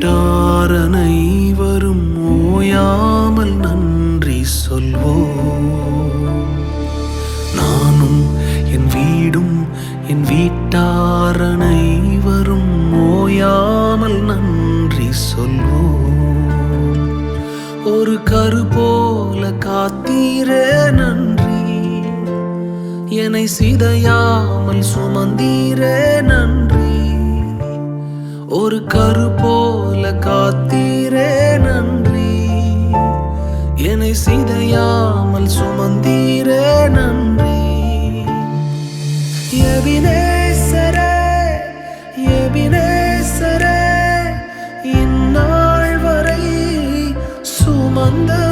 கேட்டார் வரும் ஓயாமல் நன்றி சொல்வோ நானும் என் வீடும் என் வீட்டார் வரும் ஓயாமல் நன்றி சொல்வோ ஒரு கரு போல காத்தீரே நன்றி. என்னை சிதையாமல் சுமந்தீரே நன்றி. ஒரு கரு போல காத்தீரே நன்றி. என்னை சிதையாமல் சுமந்தீரே நன்றி. எபினேசரே எபினேசரே இந்நாள் வரை சுமந்த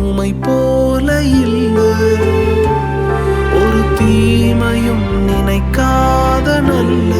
உமை போல இல்லை ஒரு தீமையும் நினைக்காத நல்ல.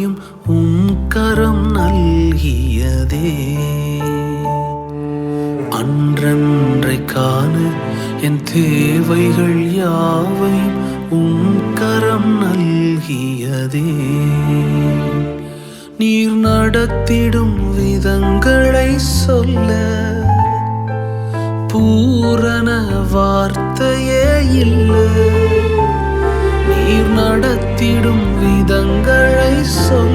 யாவையும் உம் கரம் நல்கியதே. அன்றன்றைக்கான என் தேவைகள் யாவையும் உம் கரம் நல்கியதே. நீர் நடத்திடும் விதங்களை சொல்ல பூரண வார்த்தையே இல்லை. நடத்திடும் விதங்களை சொல்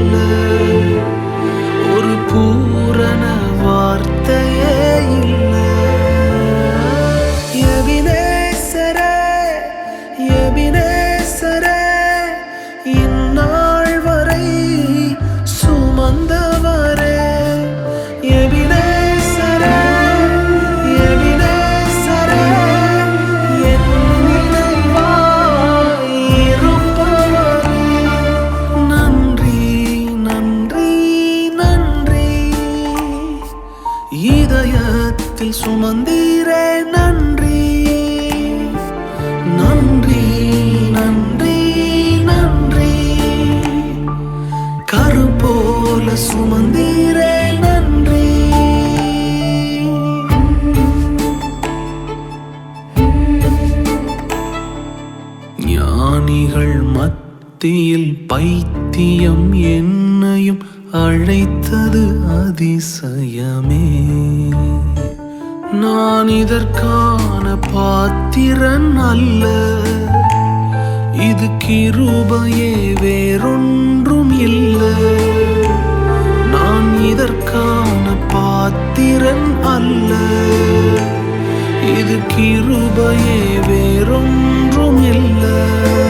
சுமந்தீரே நன்றி. நன்றி நன்றி நன்றி. கருப்போல போல சுமந்தீரே நன்றி. ஞானிகள் மத்தியில் பைத்தியம் என்னையும் அழைத்தது அதிசயமே. நான் இதற்கான பாத்திரன் அல்ல. இது கிருபையே வேறொன்றும் இல்லை. நான் இதற்கான பாத்திரன் அல்ல. இது கிருபையே வேறொன்றும் இல்லை.